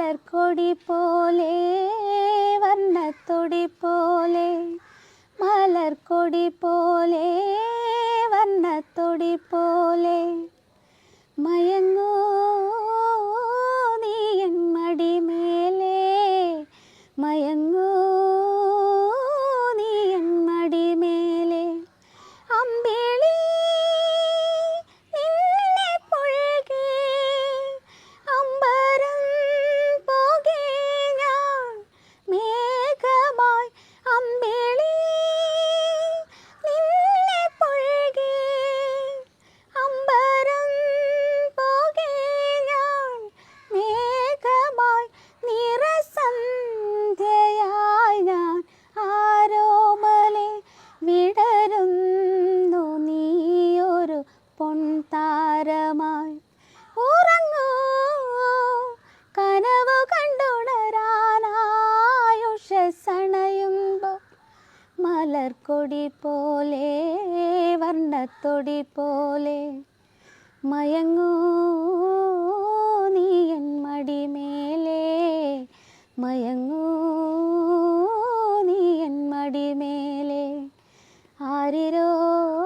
മലർക്കൊടി പോലെ വർണത്തൊടി പോലെ മലർക്കൊടി പോലെ വർണത്തൊടി പോലെ മയങ്ങൂ നീ എൻ മടിമേലേ മയങ്ങൂ നീ താരമായി ഉറങ്ങൂ. കനവ് കണ്ടുണരാനായുഷണയുമ്പോ മലർക്കൊടി പോലെ വർണത്തൊടി പോലെ. മയങ്ങൂ. നീ എൻ മടിമേലേ. മയങ്ങൂ. നീ എൻ മടിമേലേ. ആരിരോ